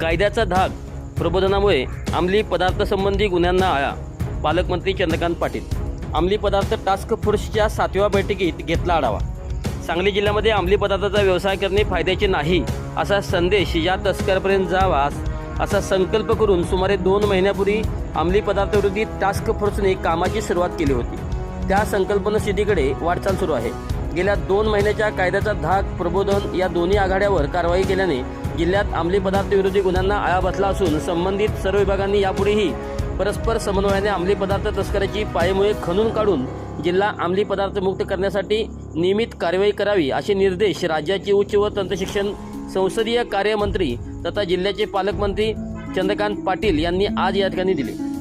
कायद्याचा धाक प्रबोधनामुळे अंमली पदार्थसंबंधी गुन्ह्यांना आळा पालकमंत्री चंद्रकांत पाटील. अंमली पदार्थ टास्क फोर्सच्या सातव्या बैठकीत घेतला आढावा. सांगली जिल्ह्यामध्ये अंमली पदार्थाचा व्यवसाय करणे फायद्याचे नाही असा संदेश या तस्करपर्यंत जावा असा संकल्प करून सुमारे दोन महिन्यापूर्वी अंमली पदार्थविरोधी टास्क फोर्सने कामाची सुरुवात केली होती. त्या संकल्पनसिद्धीकडे वाटचाल सुरू आहे. गेल्या दोन महिन्याच्या कायद्याचा धाक प्रबोधन या दोन्ही आघाड्यावर कारवाई केल्याने जिल्ह्यात अंमली पदार्थ विरोधी गुन्ह्यांना आळा बसला असून संबंधित सर्व विभागांनी यापुढेही परस्पर समन्वयाने अंमली पदार्थ तस्कराची पायमुळे खणून काढून जिल्हा अंमली पदार्थ मुक्त करण्यासाठी नियमित कार्यवाही करावी असे निर्देश राज्याचे उच्च व तंत्रशिक्षण संसदीय कार्यमंत्री तथा जिल्ह्याचे पालकमंत्री चंद्रकांत पाटील यांनी आज या ठिकाणी दिले.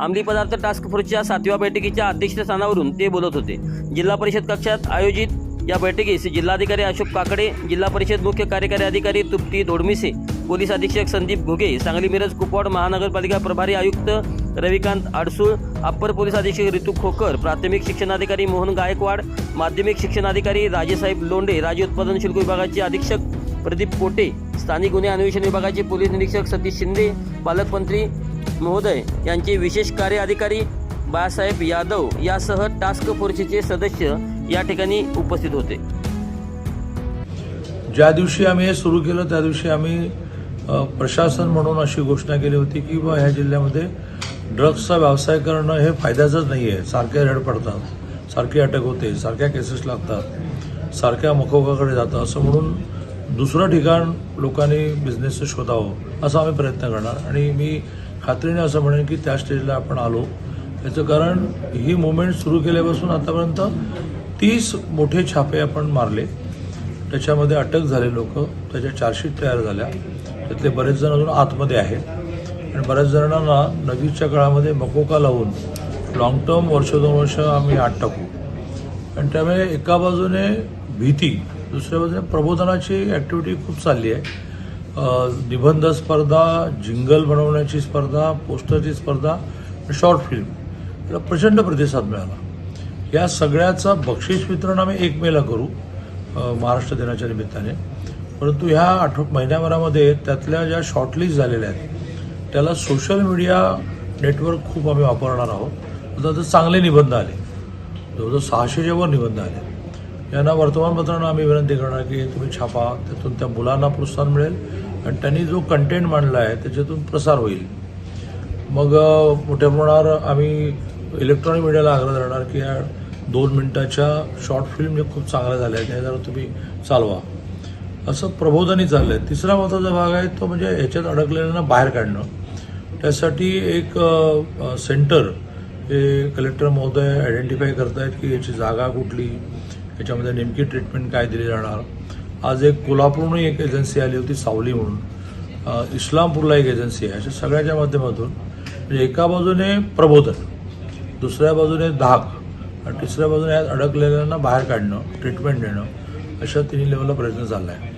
अंमली पदार्थ टास्क फोर्सच्या सातव्या बैठकीच्या अध्यक्षस्थानावरून ते बोलत होते. जिल्हा परिषद कक्षात आयोजित या बैठकीस जिल्हाधिकारी अशोक काकडे जिल्हा परिषद मुख्य कार्यकारी अधिकारी तृप्ती दोडमिसे पोलीस अधीक्षक संदीप घुगे सांगली मिरज कुपवाड महानगरपालिका प्रभारी आयुक्त रविकांत आडसूळ अप्पर पोलीस अधीक्षक ऋतू खोकर प्राथमिक शिक्षणाधिकारी मोहन गायकवाड माध्यमिक शिक्षणाधिकारी राजेसाहेब लोंडे राज्य उत्पादन शुल्क विभागाचे अधीक्षक प्रदीप पोटे स्थानिक गुन्हे अन्वेषण विभागाचे पोलीस निरीक्षक सतीश शिंदे पालकमंत्री महोदय यांचे विशेष कार्य अधिकारी बाळासाहेब यादव यासह टास्क फोर्सचे सदस्य या ठिकाणी उपस्थित होते. ज्या दिवशी आम्ही हे सुरू केलं त्या दिवशी आम्ही प्रशासन म्हणून अशी घोषणा केली होती की बा ह्या जिल्ह्यामध्ये ड्रग्सचा व्यवसाय करणं हे फायद्याचंच नाही आहे सारखे रेड पडतात सारखी अटक होते सारख्या केसेस लागतात सारख्या मकोकाकडे जातं असं म्हणून दुसरं ठिकाण लोकांनी बिझनेस शोधावं असा आम्ही प्रयत्न करणार. आणि मी खात्रीने असं म्हणेन की त्या स्टेजला आपण आलो. याचं कारण ही मुवमेंट सुरू केल्यापासून आतापर्यंत तीस मोठे छापे आपण मारले. त्याच्यामध्ये अटक झाले लोक. त्याच्या चार्जशीट तयार झाल्या. त्यातले बरेच जण अजून आतमध्ये आहेत. आणि बऱ्याच जणांना नदीच्या काळामध्ये मकोका लावून लॉंग टर्म वर्ष दोन वर्ष आम्ही आत टाकू. आणि त्यामुळे एका बाजूने भीती दुसऱ्या बाजूने प्रबोधनाची ॲक्टिव्हिटी खूप चालली आहे. निबंध स्पर्धा जिंगल बनवण्याची स्पर्धा पोस्टरची स्पर्धा शॉर्ट फिल्म. याला प्रचंड प्रतिसाद मिळाला. या सगळ्याचा बक्षीस वितरण आम्ही एक मेला करू महाराष्ट्र दिनाच्या निमित्ताने. परंतु ह्या आठ महिन्याभरामध्ये त्यातल्या ज्या शॉर्टलिस्ट झालेल्या आहेत त्याला सोशल मीडिया नेटवर्क खूप आम्ही वापरणार आहोत. आता चांगले निबंध आले. जवळजवळ सहाशेच्या वर निबंध आले यांना वर्तमानपत्रांना आम्ही विनंती करणार की तुम्ही छापा त्यातून त्या मुलांना प्रोत्साहन मिळेल आणि त्यांनी जो कंटेंट मांडला आहे त्याच्यातून प्रसार होईल. मग मोठ्या प्रमाणावर आम्ही इलेक्ट्रॉनिक मीडियाला आग्रह धरणार की या दोन मिनटाच्या शॉर्ट फिल्म जे खूप चांगल्या झाल्या आहेत त्या जरा तुम्ही चालवा. असं प्रबोधनही चाललं आहे तिसरा महत्त्वाचा भाग आहे तो म्हणजे ह्याच्यात अडकलेल्यांना बाहेर काढणं. त्यासाठी एक सेंटर हे कलेक्टर महोदय आयडेंटिफाय करतायत की याची जागा कुठली याच्यामध्ये नेमकी ट्रीटमेंट काय दिली जाणार? आज एक कोल्हापूरहून एक एजन्सी आली होती सावली म्हणून. इस्लामपूरला एक एजन्सी आहे. अशा सगळ्याच्या माध्यमातून म्हणजे एका बाजूने प्रबोधन दुसऱ्या बाजूने धाक आणि तिसऱ्या बाजूने यात अडकलेल्यांना बाहेर काढणं ट्रीटमेंट देणं अशा तिन्ही लेवलला प्रयत्न चालला आहे